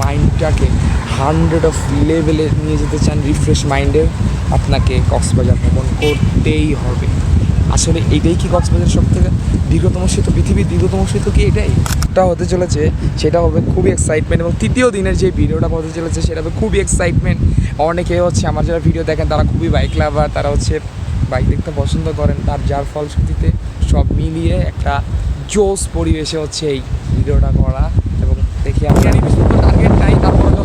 মাইন্ডটাকে hundred of লেভেলে নিয়ে যেতে চান রিফ্রেশ মাইন্ডের আপনাকে কক্সবাজার ভ্রমণ করতেই হবে। আসলে এটাই কি কক্সবাজার সব থেকে দীর্ঘতম সেতু? পৃথিবীর দীর্ঘতম সেতু কি এটাই? এটা হতে চলেছে, সেটা হবে খুবই এক্সাইটমেন্ট এবং তৃতীয় দিনের যে ভিডিওটা হতে চলেছে, সেটা হবে খুবই এক্সাইটমেন্ট অনেকে হচ্ছে আমার যারা ভিডিও দেখেন, তারা খুবই বাইক লাভার তারা হচ্ছে বাইক দেখতে পছন্দ করেন। তার যার ফলশ্রুতিতে সব মিলিয়ে একটা জোস পরিবেশে হচ্ছে এই ভিডিওটা করা দেখি আমি জানি টার্গেট নাই তারপরে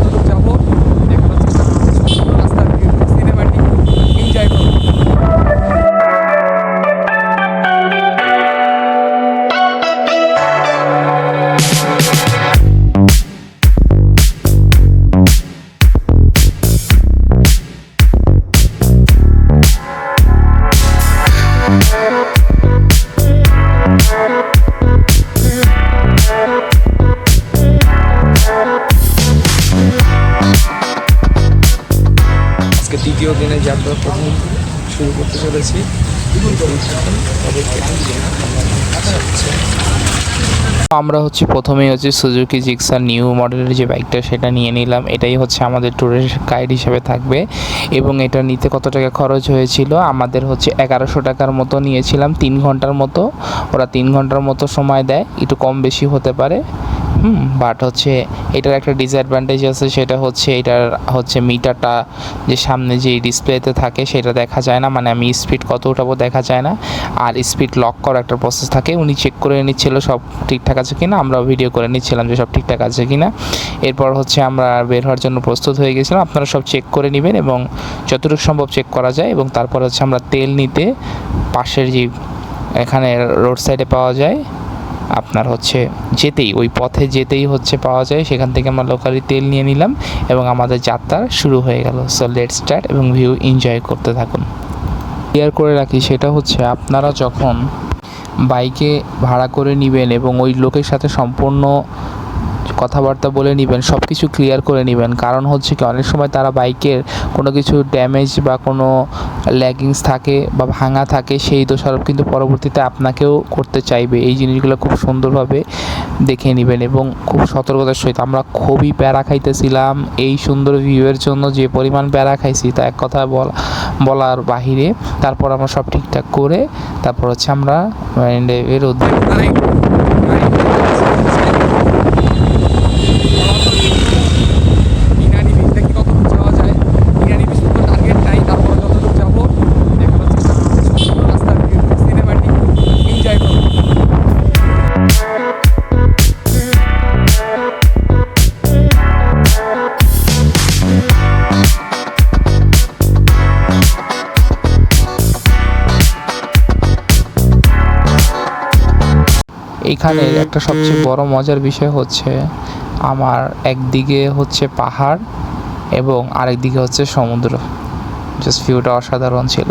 শুরু করতে চলেছি। আমরা হচ্ছে প্রথমেই হচ্ছে সুজুকি জিক্সার নিউ মডেলের যে বাইকটা সেটা নিয়ে নিলাম। এটাই হচ্ছে আমাদের ট্যুরের গাইড হিসেবে থাকবে। এবং এটা নিতে কত টাকা খরচ হয়েছিল? আমাদের হচ্ছে এগারোশো টাকার মতো নিয়েছিলাম, তিন ঘণ্টার মতো। ওরা তিন ঘণ্টার মতো সময় দেয়, একটু কম বেশি হতে পারে। হুম বাট হচ্ছে এটার একটা ডিসঅ্যাডভান্টেজ আছে, সেটা হচ্ছে এটার হচ্ছে মিটারটা যে সামনে যে ডিসপ্লেতে থাকে সেটা দেখা যায় না মানে আমি স্পিড কত উঠাবো দেখা যায় না। আর স্পিড লক করার একটা প্রসেস থাকে, উনি চেক করে নিচ্ছিল সব ঠিকঠাক আছে কিনা, আমরাও ভিডিও করে নিচ্ছিলাম যে সব ঠিকঠাক আছে কিনা। এরপর হচ্ছে আমরা বের হওয়ার জন্য প্রস্তুত হয়ে গেছিলাম, আপনারা সব চেক করে নেবেন এবং যতটুকু সম্ভব চেক করা যায় এবং তারপর হচ্ছে আমরা তেল নিতে পাশের যে এখানে রোড সাইডে পাওয়া যায় আপনার হচ্ছে যেতেই, ওই পথে যেতেই হচ্ছে পাওয়া যায়। সেখান থেকে আমরা লোকালি তেল নিয়ে নিলাম এবং আমাদের যাত্রা শুরু হয়ে গেল। সো লেট স্টার্ট এবং ভিউ এনজয় করতে থাকুন। ক্লিয়ার করে রাখি, সেটা হচ্ছে আপনারা যখন বাইকে ভাড়া করে নেবেন এবং ওই লোকের সাথে সম্পূর্ণ কথাবার্তা বলে নেবেন সব কিছু ক্লিয়ার করে নেবেন, কারণ হচ্ছে কি, অনেক সময় তারা বাইকের কোনো কিছু ড্যামেজ বা কোনো ল্যাগিংস থাকে বা ভাঙা থাকে, সেই দোষারোপ কিন্তু পরবর্তীতে আপনাকেও করতে চাইবে। এই জিনিসগুলো খুব সুন্দরভাবে দেখে নেবেন এবং খুব সতর্কতার সহিত। আমরা খুবই প্যারা খাইতেছিলাম এই সুন্দর ভিউয়ের জন্য, যে পরিমাণ প্যারা খাইছি তা এক কথা বলা, বলার বাহিরে। তারপর আমরা সব ঠিকঠাক করে, তারপর হচ্ছে আমরা উদ্যোগ এখানে একটা সবচেয়ে বড় মজার বিষয় হচ্ছে আমার একদিকে হচ্ছে পাহাড় এবং আরেকদিকে হচ্ছে সমুদ্র। জাস্ট ভিউটা অসাধারণ ছিল।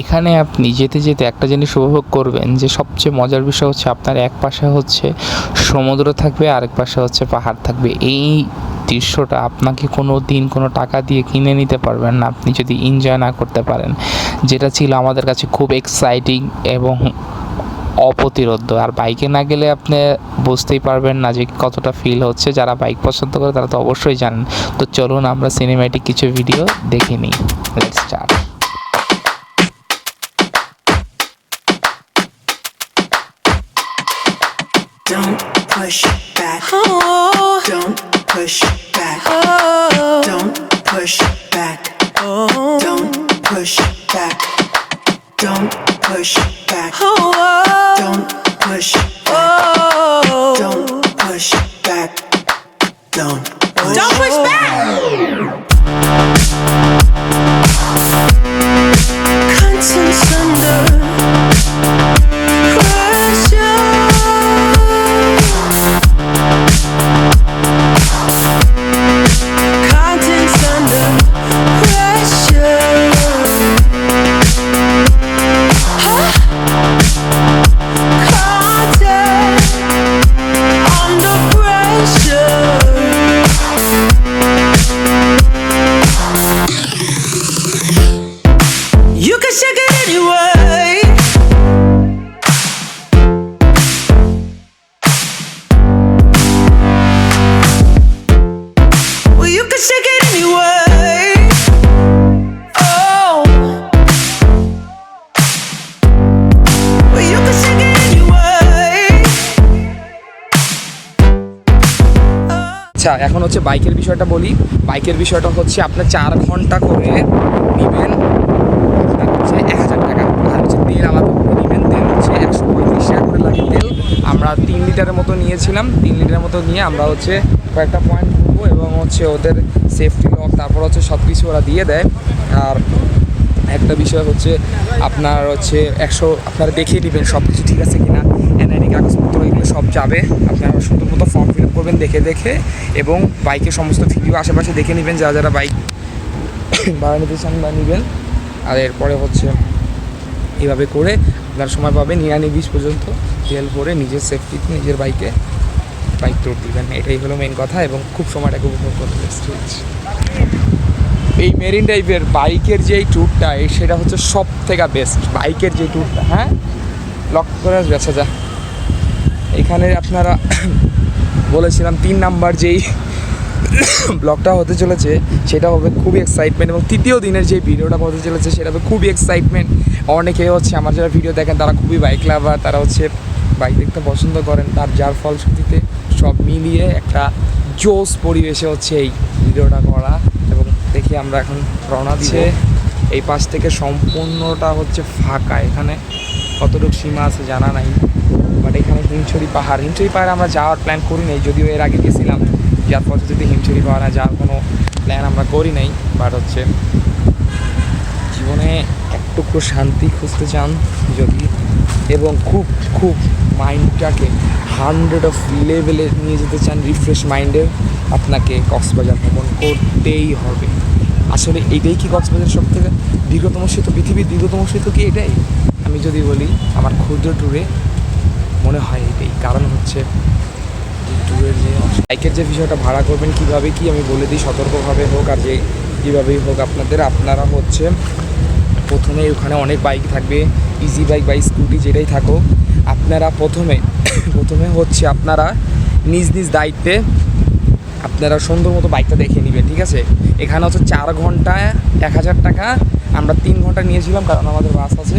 এখানে আপনি যেতে যেতে একটা জিনিস উপভোগ করবেন যে সবচেয়ে মজার বিষয় হচ্ছে আপনার এক পাশে হচ্ছে সমুদ্র থাকবে আরেক পাশে হচ্ছে পাহাড় থাকবে। এই দৃশ্যটা আপনাকে কোনো দিন কোনো টাকা দিয়ে কিনে নিতে পারবেন না। আপনি যদি এনজয় না করতে পারেন। যেটা ছিল আমাদের কাছে খুব এক্সাইটিং এবং অপ্রতিরোধ্য। আর বাইকে না গেলে আপনি বুঝতেই পারবেন না যে কতটা ফিল হচ্ছে। যারা বাইক পছন্দ করে তারা তো অবশ্যই জানেন। তো চলুন আমরা সিনেম্যাটিক কিছু ভিডিও দেখে নিই। Start Don't push back. Oh, Don't push back. oh, Don't push Oh. you can shake it anyway. আচ্ছা এখন হচ্ছে বাইকের বিষয়টা বলি। বাইকের বিষয়টা হচ্ছে আপনার চার ঘণ্টা করে নেবেন। হচ্ছে এক হাজার টাকা। আর হচ্ছে তেল আলাদা করে নেবেন। তেল হচ্ছে একশো পঁয়ত্রিশ টাকা করে লাগে তেল। আমরা তিন লিটারের মতো নিয়েছিলাম। তিন লিটারের মতো নিয়ে আমরা হচ্ছে কয়েকটা পয়েন্ট ঘুরবো এবং হচ্ছে ওদের সেফটি লক তারপর হচ্ছে সব কিছু ওরা দিয়ে দেয়। আর একটা বিষয় হচ্ছে আপনার হচ্ছে একশো, আপনারা দেখিয়ে নেবেন সব কিছু ঠিক আছে কিনা। এনআইডি কাগজপত্র, এগুলো সব যাবে। আপনারা সুন্দর মতো ফর্ম ফিল আপ করবেন দেখে দেখে এবং বাইকের সমস্ত ভিডিও আশেপাশে দেখে নেবেন, যারা যারা বাইক ভাড়া নিতে চান বা নেবেন। আর এরপরে হচ্ছে এভাবে করে আপনার সময় পাবেন নিরানব্বই পর্যন্ত তেল ভরে নিজের সেফটিতে নিজের বাইকে বাইক ট্যুর দিবেন এটাই হলো মেন কথা এবং খুব সময়টাকে উপভোগ করতে হচ্ছে এই মেরিন টাইপের বাইকের যেই ট্যুরটা এই সেটা হচ্ছে সব থেকে বেস্ট বাইকের যে ট্যুরটা হ্যাঁ? লক করে আসবে আচ্ছা যা। এখানে আপনারা বলেছিলাম তিন নাম্বার যেই ব্লগটা হতে চলেছে, সেটা হবে খুবই এক্সাইটমেন্ট এবং তৃতীয় দিনের যে ভিডিওটা হতে চলেছে, সেটা হবে খুবই এক্সাইটমেন্ট অনেকে হচ্ছে আমার যারা ভিডিও দেখেন, তারা খুবই বাইক লাভার তারা হচ্ছে বাইক দেখতে পছন্দ করেন, তার যার ফলশ্রুতিতে মিলিয়ে একটা জোস পরিবেশে হচ্ছে এই ভিডিওটা করা এবং দেখি আমরা এখন রওনা দিচ্ছে। এই পাশ থেকে সম্পূর্ণটা হচ্ছে ফাঁকা। এখানে কতটুকু সীমা আছে জানা নাই। বাট এখানে হিমছড়ি পাহাড়। হিমছড়ি পাহাড়ে আমরা যাওয়ার প্ল্যান করি নাই যদিও এর আগে গেছিলাম। যার পদ্ধতিতে হিমছড়ি পাহাড়ে যাওয়ার কোনো প্ল্যান আমরা করি নাই। বাট হচ্ছে জীবনে একটুকু শান্তি খুঁজতে চান যদি। এবং খুব খুব মাইন্ডটাকে হান্ড্রেড অফ লেভেলে নিয়ে যেতে চান রিফ্রেশ মাইন্ডের আপনাকে কক্সবাজার ভ্রমণ করতেই হবে। আসলে এটাই কি কক্সবাজার সব থেকে দীর্ঘতম সেতু? পৃথিবীর দীর্ঘতম সেতু কি এটাই? আমি যদি বলি, আমার ক্ষুদ্র ট্যুরে মনে হয় এটাই। কারণ হচ্ছে ট্যুরের যে বাইকের যে বিষয়টা ভাড়া করবেন, কীভাবে কি আমি বলে দিই, সতর্কভাবে হোক আর যে কীভাবেই হোক আপনাদের, আপনারা হচ্ছে প্রথমে ওখানে অনেক বাইক থাকবে ইজি বাইক বা স্কুটি যেটাই থাকুক আপনারা প্রথমে প্রথমে হচ্ছে আপনারা নিজ নিজ দায়িত্বে আপনারা সুন্দর মতো বাইকটা দেখে নেবেন, ঠিক আছে? এখানে হচ্ছে চার ঘন্টায় এক হাজার টাকা, আমরা তিন ঘণ্টা নিয়েছিলাম কারণ আমাদের বাস আছে।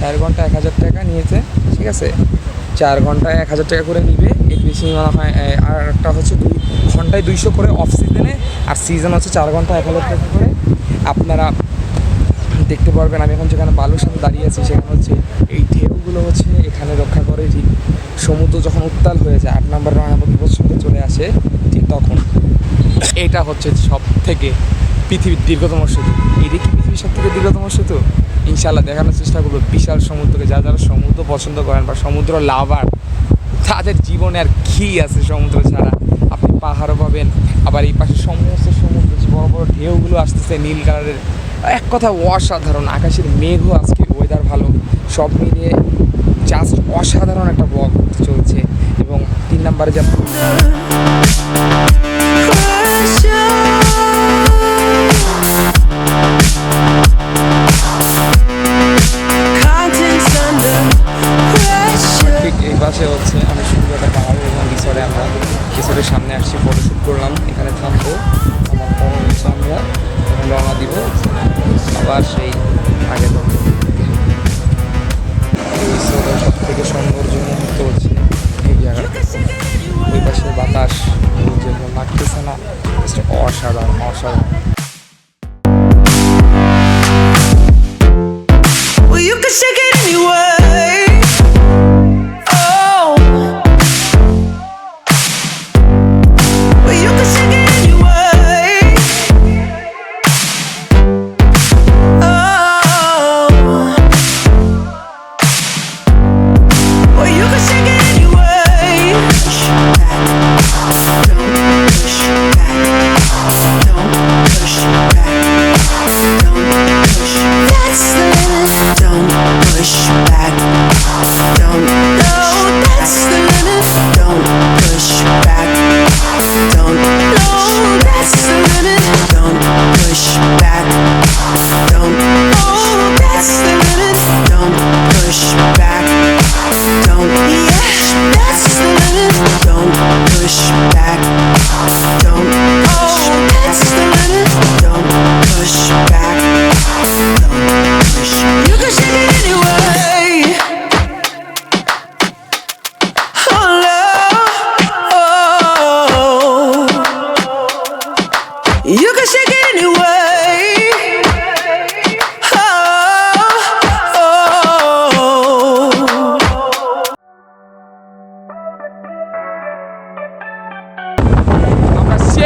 চার ঘণ্টা এক হাজার টাকা নিয়েছে, ঠিক আছে? চার ঘন্টায় এক হাজার টাকা করে নিবে। এর বেশি মনে হয় আর একটা হচ্ছে দুই ঘন্টায় দুইশো করে অফ সিজনে আর সিজন হচ্ছে চার ঘণ্টা এক হাজার টাকা করে। আপনারা দেখতে পারবেন, আমি এখন যেখানে বালুর সাথে দাঁড়িয়ে আছি, সেখানে হচ্ছে এই ঢেউগুলো হচ্ছে এখানে রক্ষা করে, ঠিক। সমুদ্র যখন উত্তাল হয়ে যায়, আট নম্বর রঙাবো বিপদ সঙ্গে চলে আসে, ঠিক তখন। এটা হচ্ছে সব থেকে পৃথিবীর দীর্ঘতম সেতু। এটি কি পৃথিবীর সব থেকে দীর্ঘতম সেতু? ইনশাল্লাহ দেখানোর চেষ্টা করব বিশাল সমুদ্রকে। যারা যারা সমুদ্র পছন্দ করেন বা সমুদ্র লাভার, তাদের জীবনে আর কী আছে সমুদ্র ছাড়া? আপনি পাহাড়ও পাবেন, আবার এই পাশে সমস্ত সমুদ্র, যে বড় বড় ঢেউগুলো আসতেছে নীল কালারের এক কথা অসাধারণ, আকাশের মেঘও আজকে ওয়েদার ভালো, সব মিলিয়ে জাস্ট অসাধারণ একটা ব্লগ চলছে এবং তিন নাম্বারে যে অসাধারণ অসাধারণ।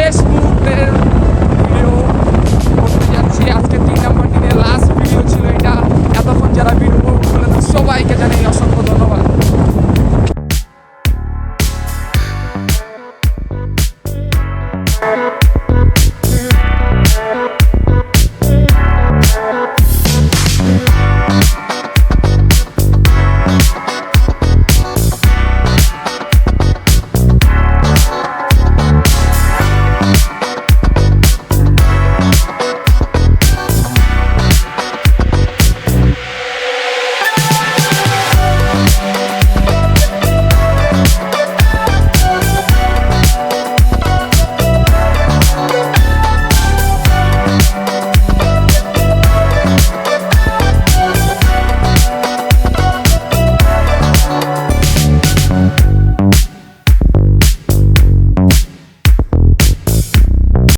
শেষ ভিডিও করতে যাচ্ছি। আজকে তিন নম্বর দিনের লাস্ট ভিডিও ছিল এটা। এতক্ষণ যারা ভিডিও সবাইকে জানাই অসংখ্য